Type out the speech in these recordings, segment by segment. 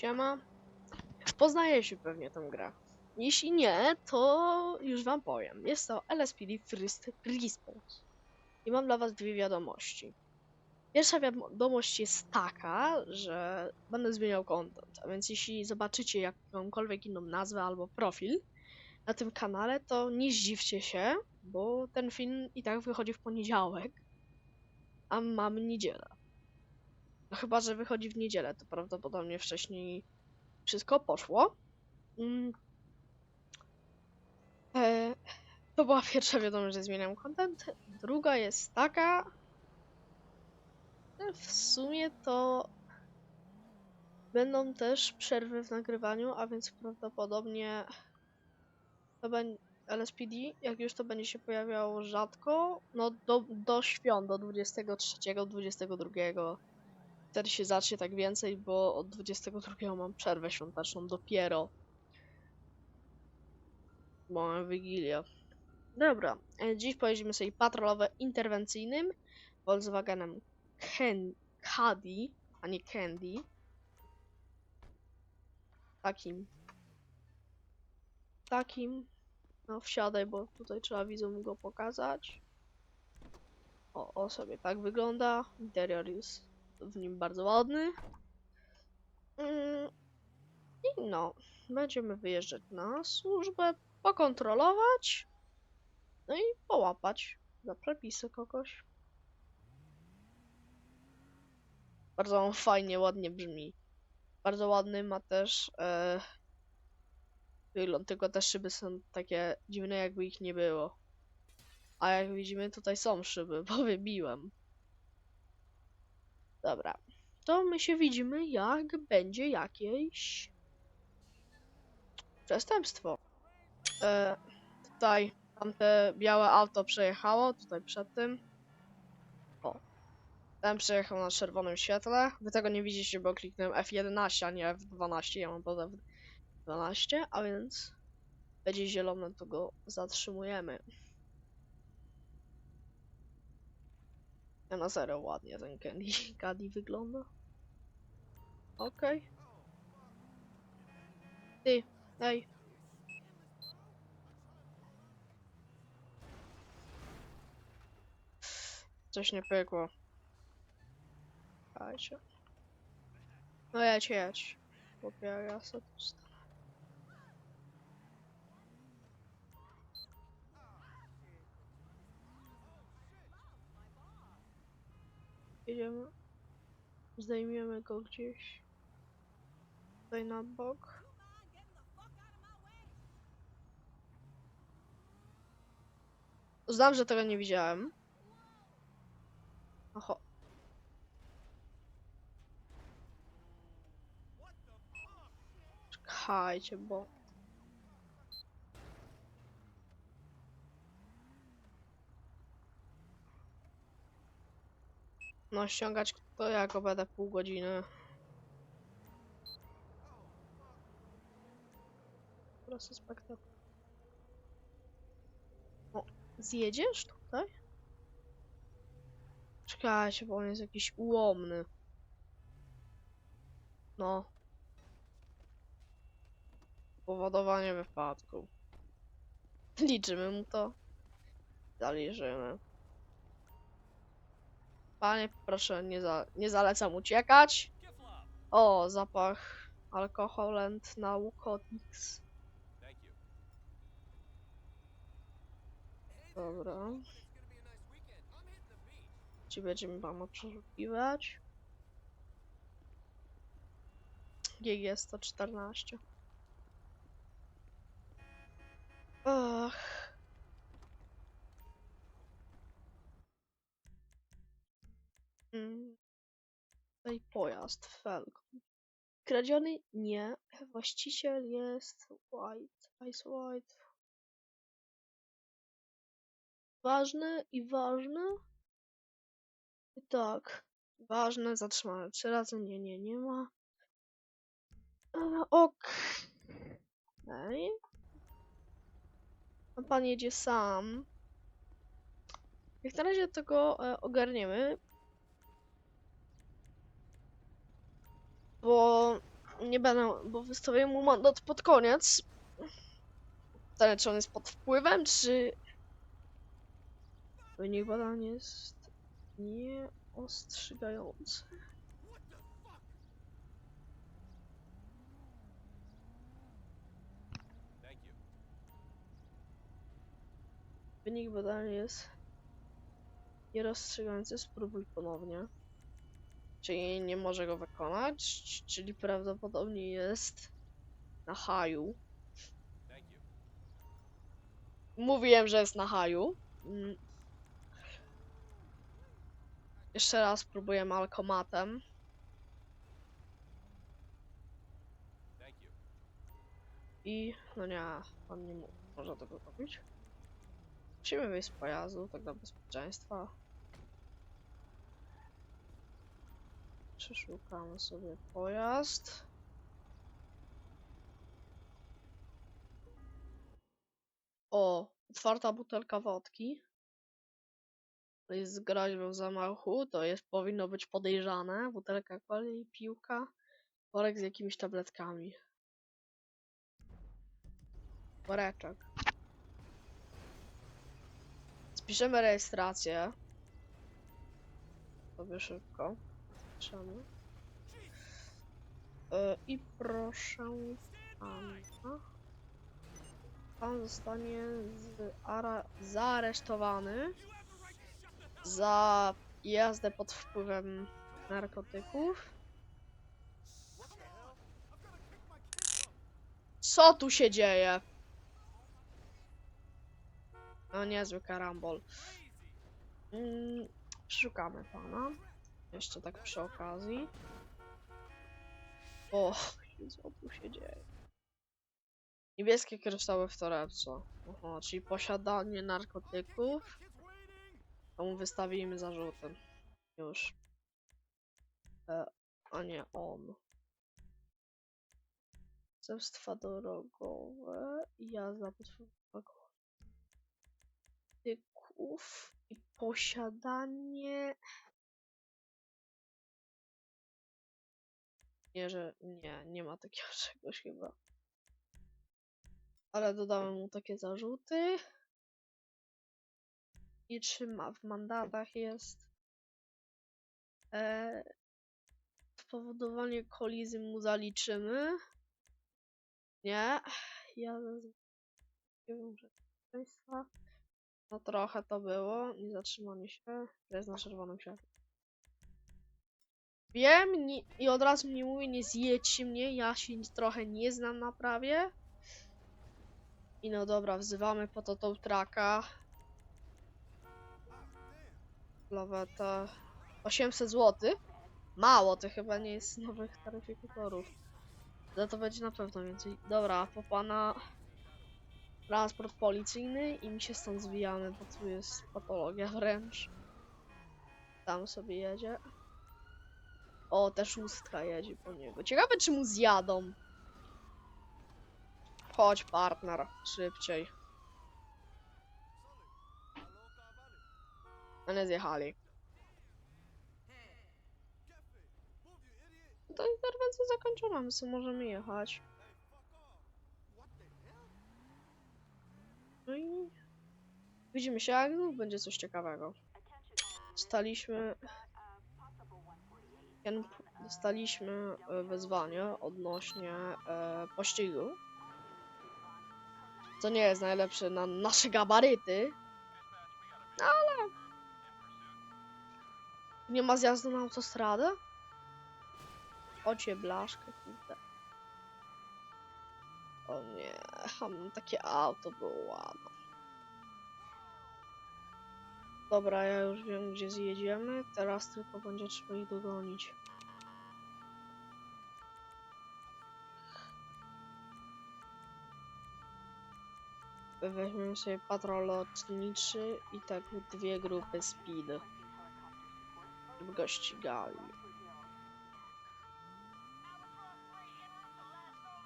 siema. Poznajecie pewnie tę grę. Jeśli nie, to już wam powiem. Jest to LSPD First Response. I mam dla was dwie wiadomości. Pierwsza wiadomość jest taka, że będę zmieniał content, a więc jeśli zobaczycie jakąkolwiek inną nazwę albo profil na tym kanale, to nie zdziwcie się, bo ten film i tak wychodzi w poniedziałek, a mamy niedzielę. No chyba, że wychodzi w niedzielę, to prawdopodobnie wcześniej wszystko poszło. Mm. E, to była pierwsza wiadomość, że zmieniam content. Druga jest taka. W sumie to będą też przerwy w nagrywaniu, a więc prawdopodobnie to będzie LSPD, jak już to będzie się pojawiało rzadko, no do, do świąt, do 23, 22. Wtedy się zacznie tak więcej, bo od 22 mam przerwę świąteczną dopiero. Bo mamy Wigilię. Dobra, e, dziś pojedziemy sobie patrolowe interwencyjnym Volkswagenem Ken a nie Candy. Takim. Takim. No wsiadaj, bo tutaj trzeba widzom go pokazać. O, o sobie tak wygląda. Interior jest w nim bardzo ładny. Mm, I no, będziemy wyjeżdżać na służbę, pokontrolować, no i połapać za przepisy kogoś. Bardzo fajnie, ładnie brzmi. Bardzo ładny ma też e, wygląd, tylko te szyby są takie dziwne, jakby ich nie było. A jak widzimy, tutaj są szyby, bo wybiłem. Dobra. To my się widzimy, jak będzie jakieś przestępstwo. E, tutaj tamte białe auto przejechało, tutaj przed tym. O. Ten przejechał na czerwonym świetle. Wy tego nie widzicie, bo kliknąłem F11, a nie F12. Ja mam poza F12, a więc będzie zielone, to go zatrzymujemy. Ja na zero ładnie ten Candy, Caddy wygląda. Okej. Ty, ej. Coś nie pykło. Dajcie. No jedź, jedź. Chłopie, ja sobie Jedziemy. Zdejmiemy go gdzieś. Tutaj na bok. Znam, że tego nie widziałem. Oho. Czekajcie, bo... No, ściągać to ja go będę pół godziny. Proszę spektakl. O, zjedziesz tutaj? Czekajcie, bo on jest jakiś ułomny. No. Powodowanie wypadku. Liczymy mu to. Zaliczymy. Panie, proszę, nie, za, nie zalecam uciekać. O, zapach alkohol and narcotics. Dobra. Ci będziemy pana przeszukiwać. GG 114. Ach. Mm. Tutaj pojazd Falcon. Kradziony? Nie. Właściciel jest White. Ice White. Ważny i ważny? I tak. Ważne, zatrzymane trzy razy. Nie, nie, nie ma. E, Ok. Okej. A pan jedzie sam. Jak na razie tego e, ogarniemy. Bo nie będę, bo wystawię mu mandat pod koniec. Pytanie, czy on jest pod wpływem, czy... Wynik badań jest you. Wynik badania jest nierozstrzygający. Spróbuj ponownie. Czyli nie może go wykonać, czyli prawdopodobnie jest na haju. Mówiłem, że jest na haju. Mm. Jeszcze raz próbujemy alkomatem. I no nie, on nie może tego robić. Musimy wyjść z pojazdu, tak dla bezpieczeństwa. Przeszukamy sobie pojazd. O, otwarta butelka wodki. Jest z groźbą zamachu, to jest powinno być podejrzane. Butelka coli, piłka, worek z jakimiś tabletkami. Woreczek. Spiszemy rejestrację. Sobie szybko. E, I proszę pana. Pan zostanie zaaresztowany za jazdę pod wpływem narkotyków. Co tu się dzieje? No niezły karambol. Mm, szukamy pana. Jeszcze tak przy okazji. O, co tu się dzieje? Niebieskie kryształy w torebce. Aha, czyli posiadanie narkotyków. To mu wystawimy zarzuty. Już. E, a nie on. Przestępstwa drogowe. Jazda pod wpływem narkotyków. I posiadanie. Nie, że nie, nie ma takiego czegoś chyba. Ale dodałem mu takie zarzuty. I czy ma w mandatach jest e, spowodowanie kolizji mu zaliczymy. Nie. Ja państwa. No trochę to było. Nie zatrzymanie się. To jest na czerwonym światło. Wiem nie, i od razu mi mówię, nie zjedźcie mnie, ja się trochę nie znam na prawie. I no dobra, wzywamy po to tą traka. Laweta. 800 zł. Mało, to chyba nie jest nowych taryfikatorów. Ale to będzie na pewno więcej. Dobra, po pana transport policyjny i mi się stąd zwijamy, bo tu jest patologia wręcz. Tam sobie jedzie. O, też szóstka jedzie po niego. Ciekawe, czy mu zjadą. Chodź, partner, szybciej. A nie zjechali. To interwencja zakończona, my sobie możemy jechać. No i widzimy się, jak będzie coś ciekawego. Dostaliśmy... Dostaliśmy e, wezwanie odnośnie e, pościgu. Co nie jest najlepsze na nasze gabaryty. No ale... Nie ma zjazdu na autostradę? Ocie blaszkę, kurde. O nie, takie auto było ładne. Dobra, ja już wiem gdzie zjedziemy, teraz tylko będzie trzeba ich dogonić. Weźmiemy sobie patrol lotniczy i tak dwie grupy speed. Żeby go ścigali.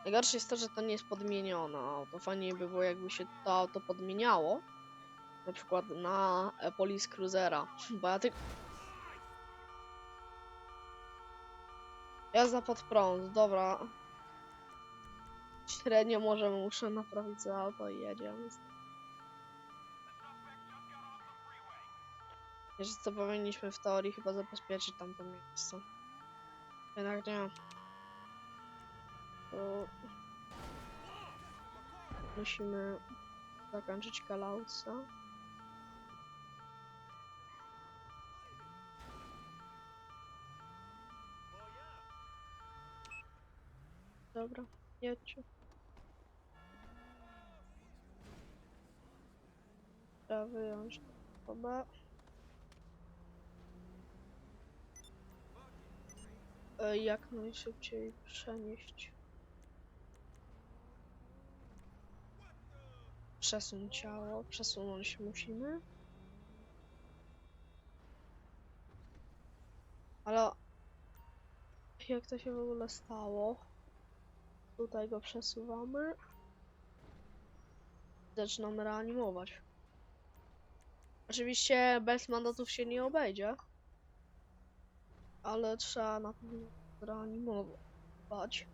Najgorsze jest to, że to nie jest podmienione auto. Fajnie by było, jakby się to auto podmieniało. Na przykład na e, Police Cruisera. Bo ja tylko... Jazda pod prąd, dobra. Średnio może muszę naprawić za auto i jedziemy. Wiesz co, powinniśmy w teorii chyba zabezpieczyć tamto miejsce. Jednak nie. To... Musimy zakończyć Kalausa. Dobra, jedźcie. Trzeba wyjąć oba. E, Jak najszybciej przenieść. Przesuń ciało, przesunąć musimy. Ale jak to się w ogóle stało? Tutaj go przesuwamy. Zaczynamy reanimować. Oczywiście bez mandatów się nie obejdzie. Ale trzeba na pewno reanimować.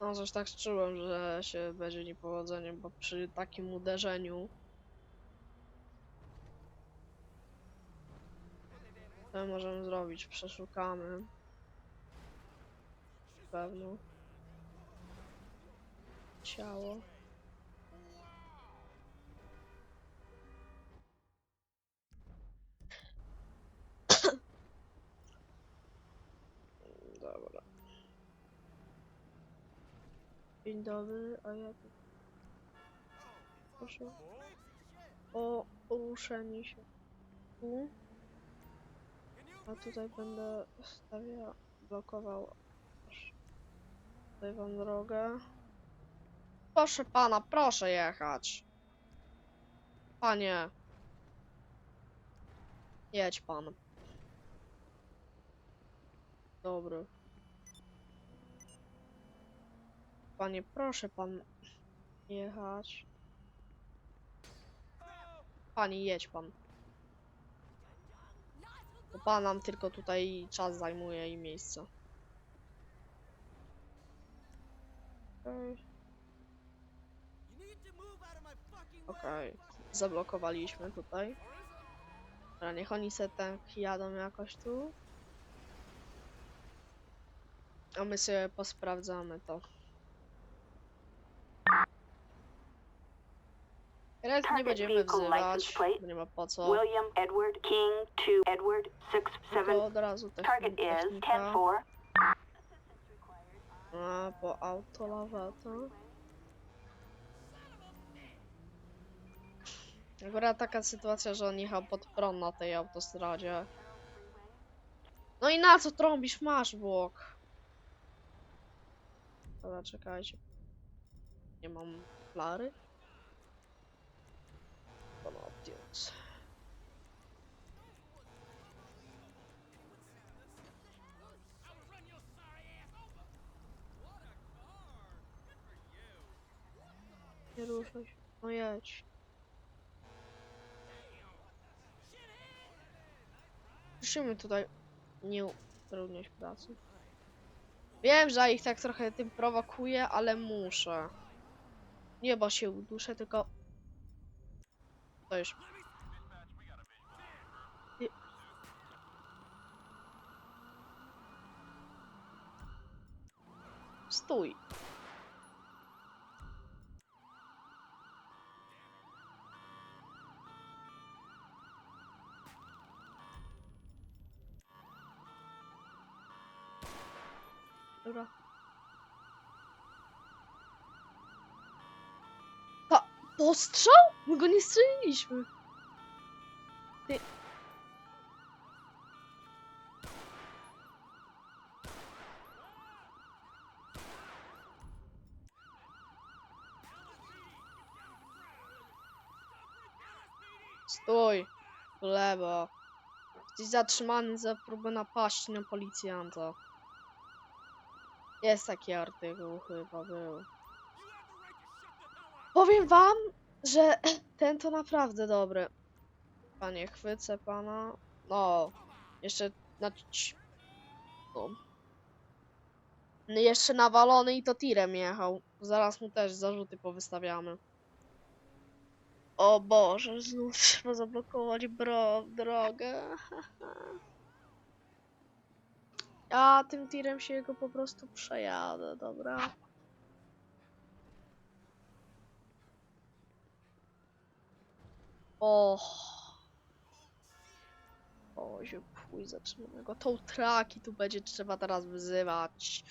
No coś tak czułem, że się będzie niepowodzenie, bo przy takim uderzeniu co możemy zrobić? Przeszukamy. Pewno. Ciało. Dzień dobry, a ja tu... Proszę. O poruszenie się. Tu. A tutaj będę stawiał, blokował tutaj wam drogę. Proszę pana, proszę jechać. Panie. Jedź pan. Dobry. Panie, proszę pan jechać. Pani, jedź pan. Bo pan nam tylko tutaj czas zajmuje i miejsce. Okej. Okej. Zablokowaliśmy tutaj. Dobra, niech oni se tak jadą jakoś tu. A my sobie posprawdzamy to. Teraz nie będziemy wzywać, bo nie ma po co. William Edward King to Edward Tylko 67. od razu Target is technika. 10-4. A, po auto laweta. Akurat taka sytuacja, że on jechał pod prąd na tej autostradzie. No i na co trąbisz? Masz błok. Dobra, czekajcie. Nie mam flary. Nie ruszaj się. No jedź. Musimy tutaj nie utrudniać pracy. Wiem, że ich tak trochę tym prowokuję, ale muszę. Nie, bo się uduszę, tylko... To już... Stój. Postrzał? My go nie strzeliliśmy. Ty. Stój. Lewo. Jesteś zatrzymany za próbę napaści na policjanta. Jest taki artykuł chyba był. Powiem wam, że ten to naprawdę dobry. Panie, chwycę pana. No, jeszcze na... No. Jeszcze nawalony i to tirem jechał. Zaraz mu też zarzuty powystawiamy. O Boże, znów trzeba zablokować bro drogę. Ja tym tirem się go po prostu przejadę, dobra? O. O, się chuj zatrzymanego. Tą traki tu będzie trzeba teraz wyzywać.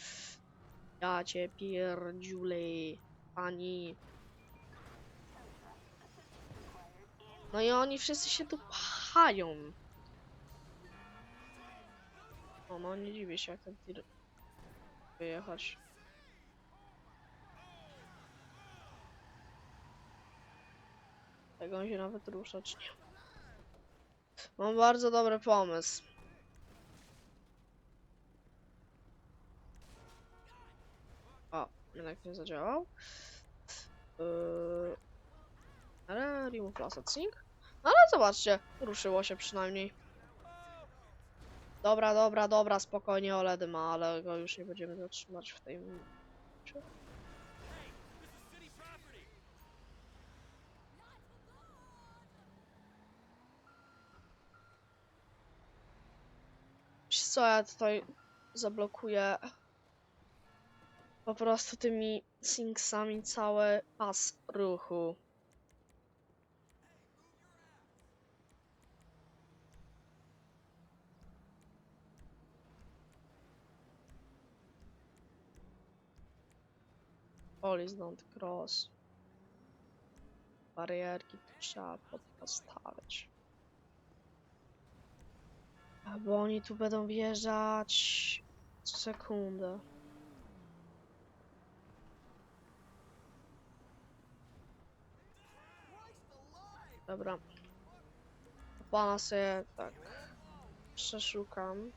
Ja cię pierdziulej, pani. No i oni wszyscy się tu pchają. O, no nie dziwię się jak ten tir wyjechać. Tego on się nawet ruszać nie. Mam bardzo dobry pomysł. O, jednak nie zadziałał. Yy... Ale remove asset sync. No ale zobaczcie, ruszyło się przynajmniej. Dobra, dobra, dobra, spokojnie OLED ma, ale go już nie będziemy zatrzymać w tej... Wiesz co, ja tutaj zablokuję po prostu tymi syncsami cały pas ruchu. Police don't cross. Barierki tu trzeba pod- postawić. Bo oni tu będą wjeżdżać sekundę. Dobra. Pana sobie tak przeszukam.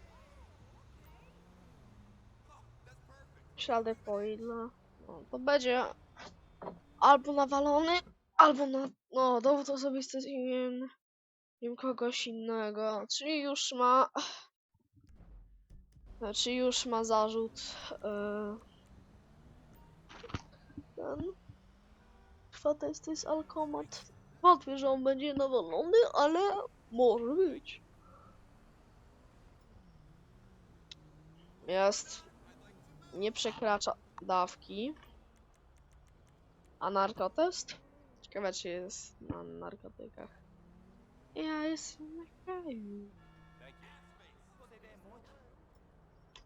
Ślady po ile? No, to będzie albo nawalony, albo na. No, dowód osobisty z imieniem, imieniem kogoś innego. Czyli już ma. Znaczy już ma zarzut. Yy, ten. Trwa test, to jest alkomat. Wątpię, że on będzie nawalony, ale może być. Jest. Nie przekracza dawki. A narkotest? Ciekawe, czy jest na narkotykach. Ja jestem na kraju.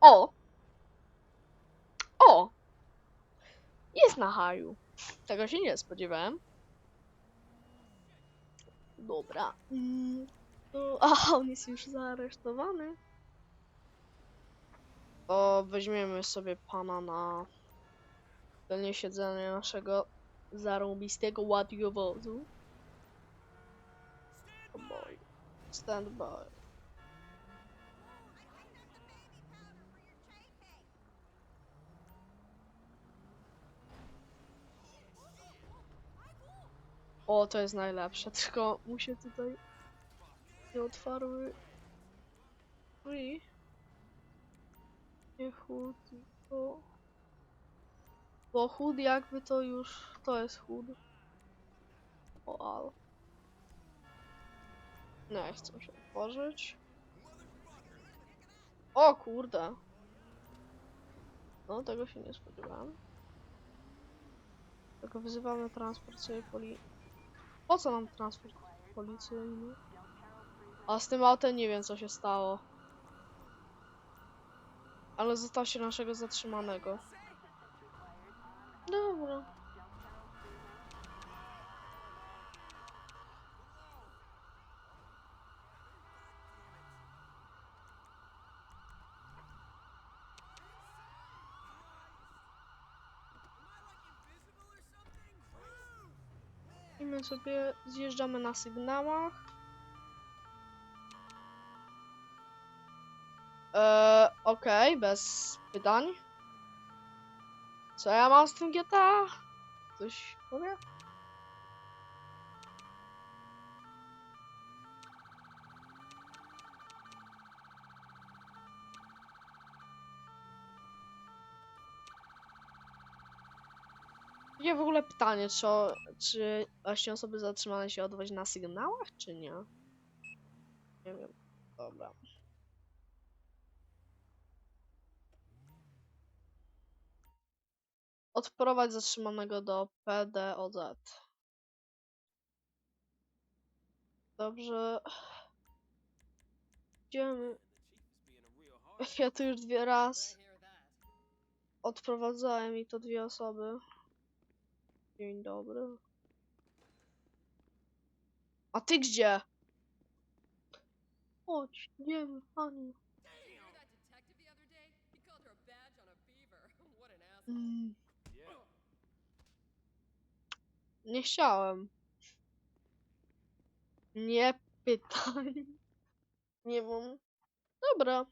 O! O! Jest na haju. Tego się nie spodziewałem. Dobra. Mm, on jest już zaaresztowany. To weźmiemy sobie pana na tylnie siedzenie naszego zarąbistego ładiowozu. O, to jest najlepsze, tylko mu się tutaj nie otwarły drzwi. Nie chód, bo... Bo chód jakby to już... to jest chód. O, al. Nie chcę się otworzyć. O kurde. No, tego się nie spodziewałem. Tylko wyzywamy transport sobie poli... Po co nam transport policyjny? A z tym autem nie wiem co się stało. Ale został się naszego zatrzymanego. Dobra. I my sobie zjeżdżamy na sygnałach. Eee, okej, bez pytań. Co ja mam z tym GTA? Ktoś powie? Nie w ogóle pytanie, czy, czy właśnie osoby zatrzymane się odwozi na sygnałach, czy nie? Nie wiem. Dobra. Odprowadź zatrzymanego do PDOZ. Dobrze. Idziemy. Ja tu już dwie raz odprowadzałem i to dwie osoby. Dzień dobry. A ty gdzie? Chodź, idziemy, Aniu. Mm, nie chciałem. Nie pytaj. Nie mam. Dobra.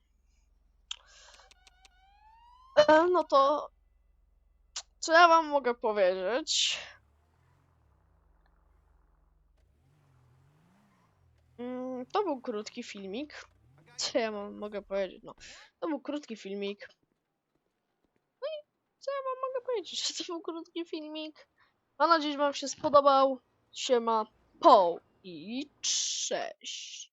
E, no to. Co ja wam mogę powiedzieć? Mm, to był krótki filmik. Co ja wam mogę powiedzieć? No, to był krótki filmik. No i co ja wam mogę powiedzieć? To był krótki filmik. Mam nadzieję, że wam się spodobał. Siema, po i cześć.